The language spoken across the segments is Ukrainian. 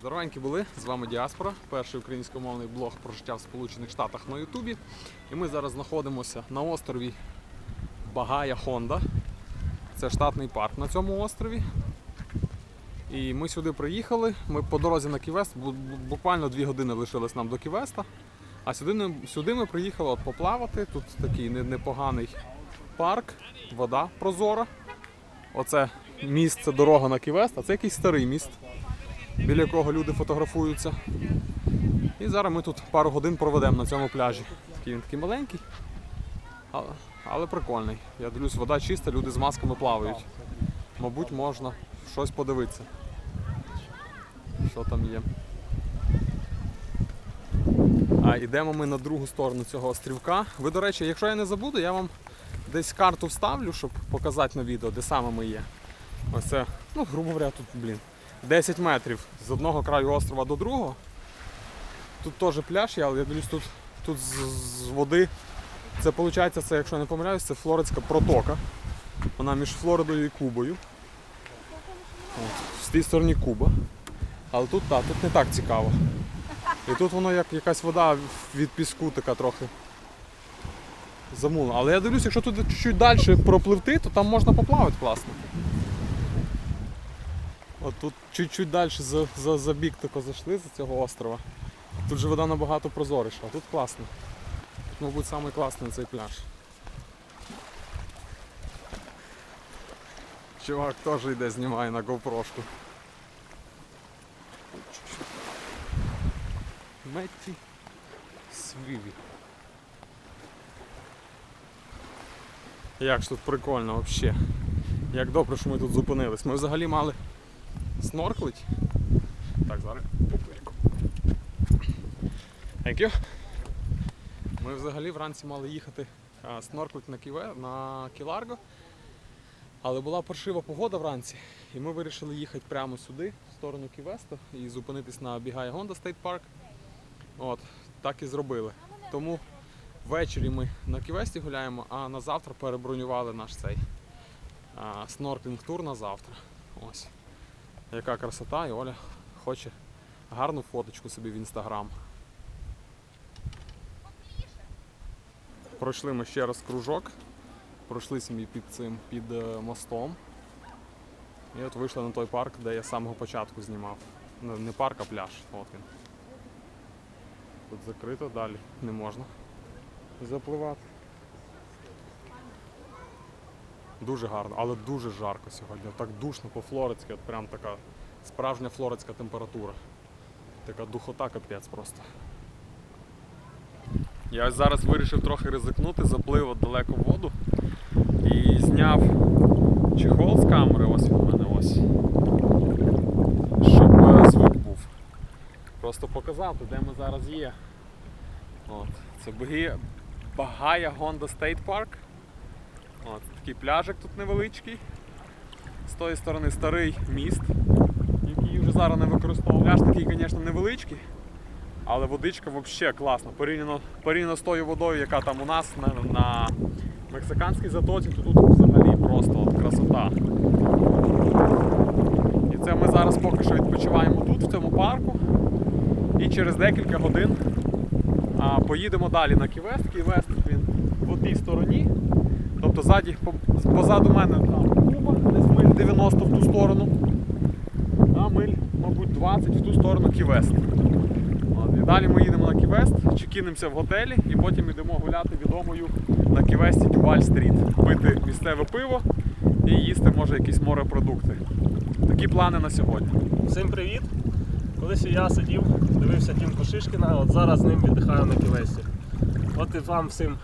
Здоровенькі були, з вами Діаспора, перший українськомовний блог про життя в Сполучених Штатах на Ютубі. І ми зараз знаходимося на острові Багая Хонда. Це штатний парк на цьому острові. І ми сюди приїхали. Ми по дорозі на Ківест, бу- бу- буквально дві години лишилось нам до Ківеста. А сюди, сюди ми приїхали от поплавати. Тут такий непоганий парк, вода прозора. Оце міст, це дорога на Ківест, а це якийсь старий міст біля якого люди фотографуються. І зараз ми тут пару годин проведемо на цьому пляжі. Такий він такий маленький, але, але прикольний. Я дивлюсь, вода чиста, люди з масками плавають. Мабуть, можна щось подивитися. Що там є. А йдемо ми на другу сторону цього острівка. Ви, до речі, якщо я не забуду, я вам десь карту вставлю, щоб показати на відео, де саме ми є. Ось це, ну, грубо говоря, тут, блін, 10 метрів з одного краю острова до другого. Тут теж пляж є, але я дивлюсь, тут, тут з, води. Це виходить, це, якщо я не помиляюсь, це Флоридська протока. Вона між Флоридою і Кубою. От, з тій стороні Куба. Але тут так, тут не так цікаво. І тут воно як якась вода від піску така трохи замулена. Але я дивлюсь, якщо туди чуть далі пропливти, то там можна поплавати класно. От тут чуть-чуть далі за, за, за бік тако зайшли з цього острова. Тут же вода набагато прозоріша, а тут класно. Тут, мабуть, самий класний цей пляж. Чувак теж йде, знімає на GoPro-шку. Метті Свіві. Як ж тут прикольно взагалі. Як добре, що ми тут зупинились. Ми взагалі мали снорклить. Так, зараз попирку. Thank you. Ми взагалі вранці мали їхати снорклить на Ківе, на Кіларго. Але була паршива погода вранці, і ми вирішили їхати прямо сюди, в сторону Ківеста, і зупинитись на Бігай Гонда Стейт Парк. От, так і зробили. Тому ввечері ми на Ківесті гуляємо, а на завтра перебронювали наш цей снорклінг тур на завтра. Ось. Яка красота, і Оля хоче гарну фоточку собі в інстаграм. Пройшли ми ще раз кружок, пройшлися ми під цим під е, мостом. І от вийшли на той парк, де я з самого початку знімав. Не, не парк, а пляж. От він. Тут закрито, далі не можна запливати. Дуже гарно, але дуже жарко сьогодні. Так душно по-флоридськи, от прям така справжня флоридська температура. Така духота капець просто. Я зараз вирішив трохи ризикнути, заплив далеко в воду і зняв чехол з камери, ось він мене ось. Щоб е, звук був. Просто показати, де ми зараз є. От. Це Багая Honda State Park. От, такий пляжик тут невеличкий. З тої сторони старий міст, який вже зараз не використовує. Пляж такий, звісно, невеличкий, але водичка взагалі класна. Порівняно, порівняно з тою водою, яка там у нас на, на мексиканській затоці, то тут взагалі просто от красота. І це ми зараз поки що відпочиваємо тут, в цьому парку. І через декілька годин а, поїдемо далі на Ківест. Ківест він в тій стороні. Тобто ззаді, позаду мене Куба, десь миль 90 в ту сторону, а миль, мабуть, 20 в ту сторону Ківест. І далі ми їдемо на Ківест, чекінимося в готелі і потім йдемо гуляти відомою на Ківесті Дюваль Стріт, пити місцеве пиво і їсти може якісь морепродукти. Такі плани на сьогодні. Всім привіт! Колись я сидів, дивився Дімку Шишкіна, от зараз з ним віддихаю на Кілесі. От і вам всім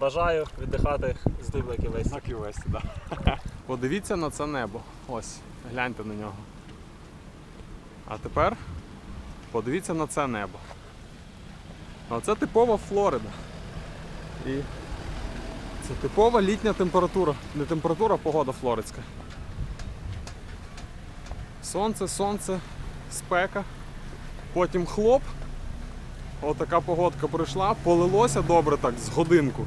бажаю віддихати з на Кілесі. На Ківесті, так. Подивіться на це небо. Ось, гляньте на нього. А тепер подивіться на це небо. Оце типова Флорида. І це типова літня температура. Не температура, а погода флоридська. Сонце, сонце, спека. Потім хлоп. Отака погодка прийшла, полилося добре так з годинку.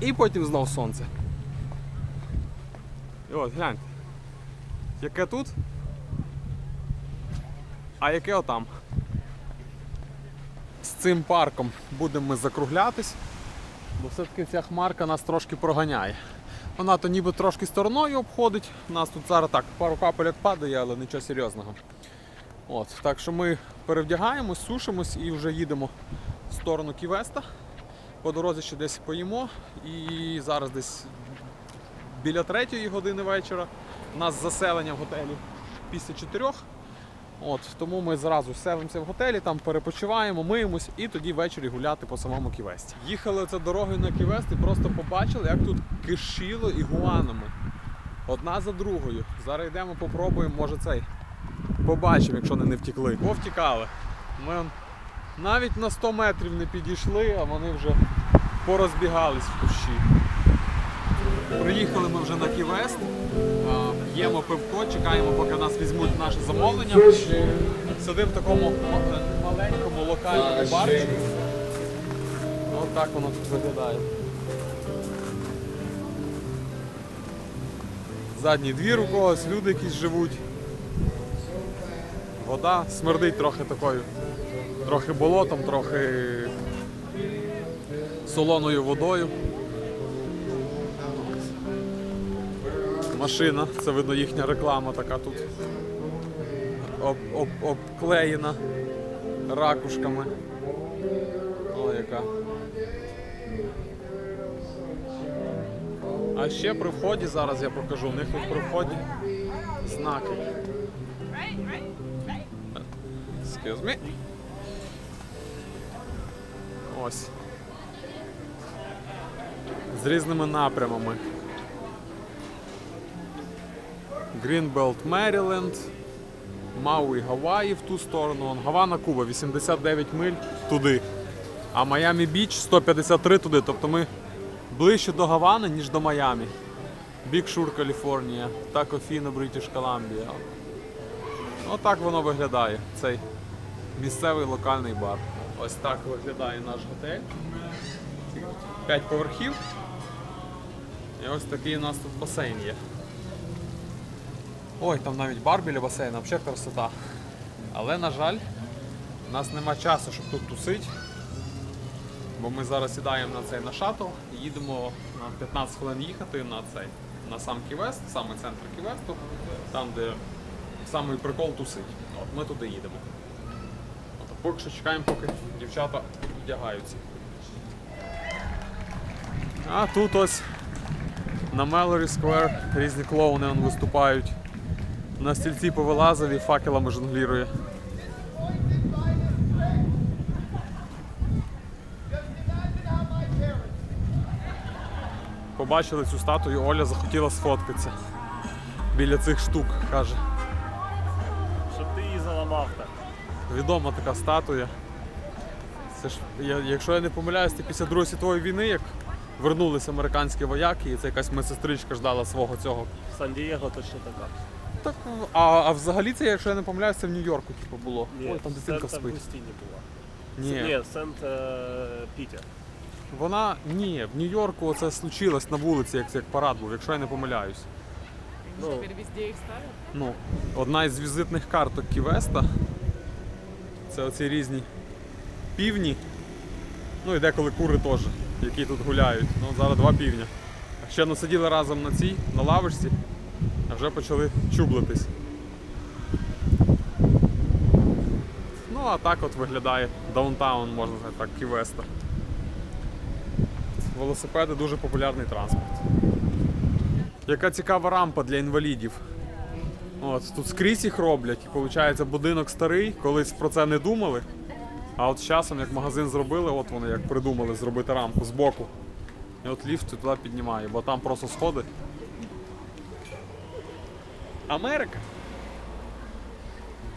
І потім знов сонце. І от гляньте. Яке тут А яке отам? З цим парком будемо ми закруглятись, бо все-таки ця хмарка нас трошки проганяє. Вона то ніби трошки стороною обходить. У нас тут зараз так, пару капель падає, але нічого серйозного. От, так що ми перевдягаємось, сушимось і вже їдемо в сторону Ківеста. По дорозі ще десь поїмо. І зараз десь біля третьої години вечора у нас заселення в готелі після чотирьох. От, тому ми зразу селимося в готелі, там перепочиваємо, миємось і тоді ввечері гуляти по самому Ківесті. Їхали це дорогою на Ківест і просто побачили, як тут кишіло ігуанами. Одна за другою. Зараз йдемо, попробуємо, може цей. Побачимо, якщо вони не втікли. Повтікали. Ми навіть на 100 метрів не підійшли, а вони вже порозбігались в кущі. Приїхали ми вже на Ківест, п'ємо пивко, чекаємо, поки нас візьмуть наше замовлення. Сидимо в такому маленькому локальному барчику. Ось так воно тут виглядає. Задній двір у когось, люди якісь живуть. Вода смердить трохи такою. Трохи болотом, трохи солоною водою. Машина, це видно їхня реклама така тут. Об, об, обклеєна ракушками. О, яка. А ще при вході, зараз я покажу, у них тут при вході знаки. Excuse me. Ось. З різними напрямами. Greenbelt, Maryland, Мауї, Гаваї в ту сторону. Гавана, Куба, 89 миль туди. А Майамі Біч 153 туди. Тобто ми ближче до Гавани, ніж до Майамі. Бік Шур, Каліфорнія, Такофіно, Бритіш Колумбія. Отак воно виглядає, цей місцевий локальний бар. Ось так виглядає наш готель. П'ять поверхів. І ось такий у нас тут басейн є. Ой, там навіть бар біля басейну, взагалі красота. Але, на жаль, у нас нема часу, щоб тут тусити. Бо ми зараз сідаємо на цей на шаттл і їдемо на 15 хвилин їхати на цей, на сам Ківест, саме центр Ківесту, там, де самий прикол тусить. От ми туди їдемо. Поки що чекаємо, поки дівчата вдягаються. А тут ось на Мелорі Сквер різні клоуни он виступають. На стільці повилазив факелами жонглірує. Побачили цю статую, Оля захотіла сфоткатися. Біля цих штук, каже. Відома така статуя. Це ж, я, якщо я не помиляюсь, це після Другої світової війни, як вернулися американські вояки, і це якась медсестричка ждала свого цього. Сан-Дієго точно така. Так, а, а взагалі це, якщо я не помиляюсь, це в Нью-Йорку типу, було. Ой, там дитинка спить. Августіні була. Ні. Ні, Сент е. Вона ні, в Нью-Йорку це случилось на вулиці, як, як парад був, якщо я не помиляюсь. Ну, Теперь везде их ставят? Ну, одна із візитних карток Ківеста. Це оці різні півні. Ну і деколи кури теж, які тут гуляють. Ну, зараз два півня. Ще не сиділи разом на цій, на лавочці, а вже почали чублитись. Ну, а так от виглядає даунтаун, можна сказати так, Ківеста. Велосипеди дуже популярний транспорт. Яка цікава рампа для інвалідів. От, тут скрізь їх роблять, і виходить, будинок старий, колись про це не думали. А от з часом, як магазин зробили, от вони як придумали зробити рамку збоку. І от ліфт туди піднімає, бо там просто сходи. Америка.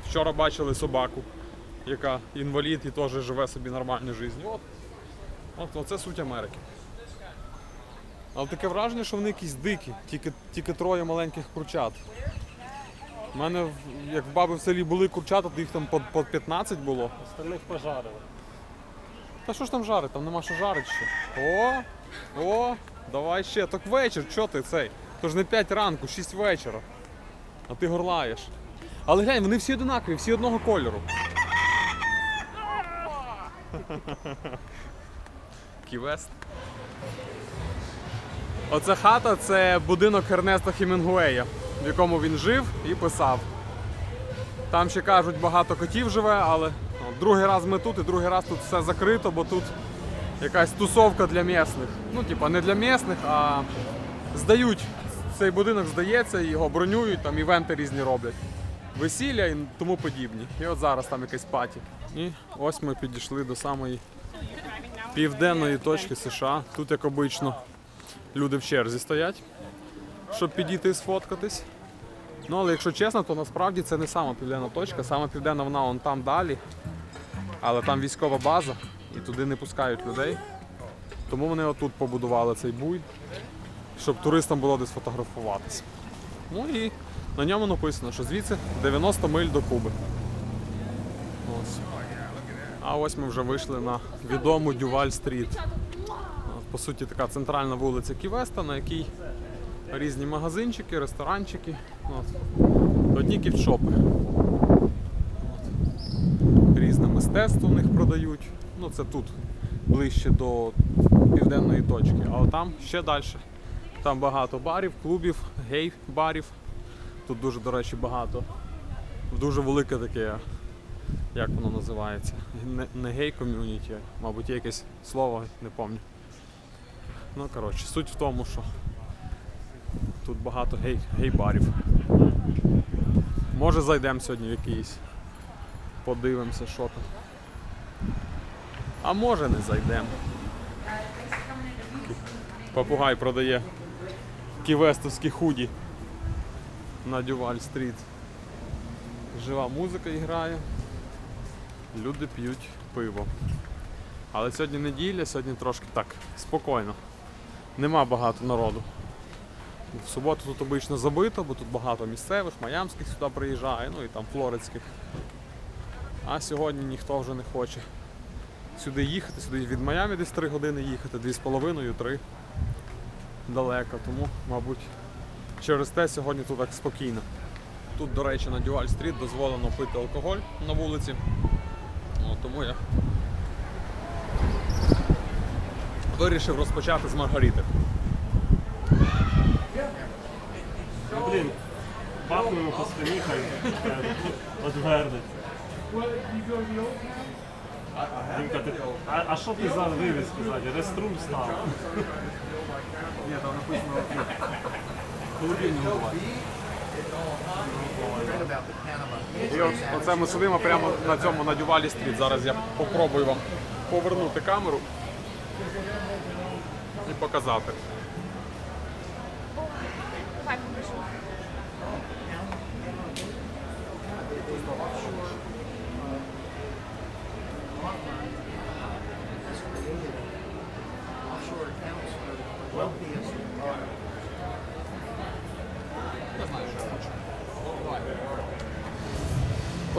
Вчора бачили собаку, яка інвалід і теж живе собі нормальну життя. От, от, оце суть Америки. Але таке враження, що вони якісь дикі, тільки, тільки троє маленьких курчат. У мене, як в баби в селі були курчата, то їх там по, по 15 було. остальних пожарили. Та що ж там жарить? Там нема що жарить ще. О! О! Давай ще. Так вечір, що ти цей? То ж не 5 ранку, 6 вечора. А ти горлаєш. Але глянь, вони всі одинакові, всі одного кольору. Ківест. Оце хата це будинок Ернеста Хемінгуея, в якому він жив і писав. Там ще кажуть, багато котів живе, але ну, другий раз ми тут і другий раз тут все закрито, бо тут якась тусовка для місних. Ну, типа, не для місних, а здають. Цей будинок здається, його бронюють, там івенти різні роблять. Весілля і тому подібні. І от зараз там якесь паті. І ось ми підійшли до самої південної точки США. Тут, як обично, люди в черзі стоять, щоб підійти і сфоткатись. Ну, але якщо чесно, то насправді це не сама південна точка. Сама південна вона вон там далі. Але там військова база і туди не пускають людей. Тому вони отут побудували цей буй, щоб туристам було де сфотографуватись. Ну і на ньому написано, що звідси 90 миль до Куби. Ось. А ось ми вже вийшли на відому Дюваль Стріт. По суті, така центральна вулиця Ківеста, на якій різні магазинчики, ресторанчики. От. Одні кіфтшопи. От. Різне мистецтво в них продають. Ну, це тут ближче до південної точки. А там ще далі. Там багато барів, клубів, гей-барів. Тут дуже, до речі, багато. Дуже велике таке, як воно називається? Не, не гей ком'юніті, мабуть, є якесь слово, не пам'ятаю. Ну, коротше, суть в тому, що тут багато гей, гей-барів. Може зайдемо сьогодні в якийсь. Подивимося, що там. А може не зайдемо. Попугай продає ківестовські худі на Дюваль стріт. Жива музика грає. Люди п'ють пиво. Але сьогодні неділя, сьогодні трошки так спокійно. Нема багато народу. В суботу тут обично забито, бо тут багато місцевих, майамських сюди приїжджає, ну і там флоридських. А сьогодні ніхто вже не хоче сюди їхати, сюди від Майамі десь 3 години їхати, 2,5-3 далеко. Тому, мабуть, через те сьогодні тут так спокійно. Тут, до речі, на Дюаль Стріт дозволено пити алкоголь на вулиці. От, тому я вирішив розпочати з Маргарити. Блін, бахнемо по спині, хай е, одвернуть. Дімка, ти- А, а що ти за вивіски ззаді? Реструм став. Ні, там написано. І от, оце ми сидимо прямо на цьому на Дювалі стріт. Зараз я попробую вам повернути камеру і показати.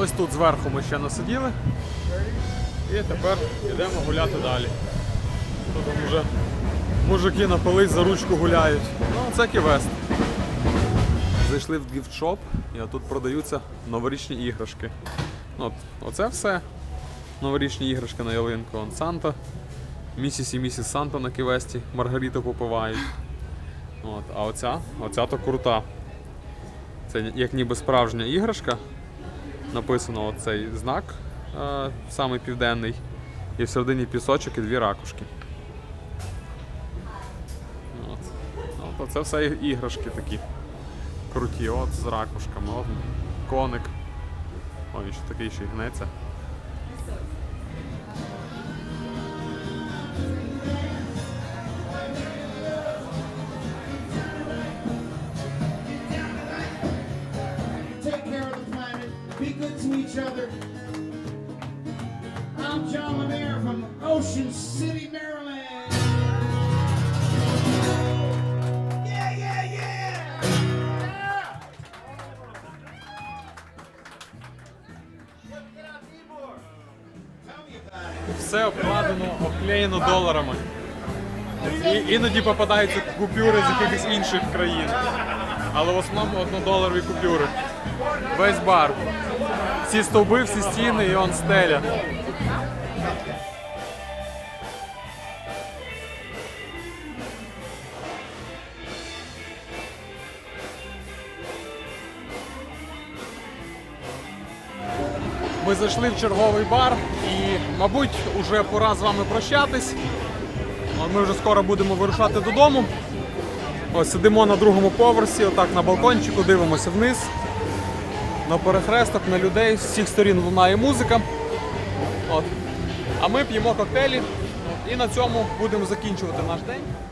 Ось тут зверху ми ще насиділи. І тепер йдемо гуляти далі. Тут вже мужики напились, за ручку гуляють. Ну, це ківест. Зайшли в гіфтшоп і тут продаються новорічні іграшки. Ну, От, оце все. Новорічні іграшки на ялинку. Он Санта. Місіс і місіс Санта на ківесті. Маргариту попивають. От, а оця, оця то крута. Це як ніби справжня іграшка. Написано оцей знак, е, самий південний. І всередині пісочок і дві ракушки. От. От, це все іграшки такі. Круті, от з ракушками, от коник. Ой, що такий ще й гнеться. Все обкладено, обклеєно доларами. І, іноді попадаються купюри з якихось інших країн. Але в основному однодоларові купюри. Весь бар. Всі стовби, всі стіни і он стеля. Ми зайшли в черговий бар і, мабуть, уже пора з вами прощатись. Ми вже скоро будемо вирушати додому. Ось сидимо на другому поверсі, отак на балкончику, дивимося вниз. На перехресток, на людей, з всіх сторін лунає музика. От. А ми п'ємо коктейлі і на цьому будемо закінчувати наш день.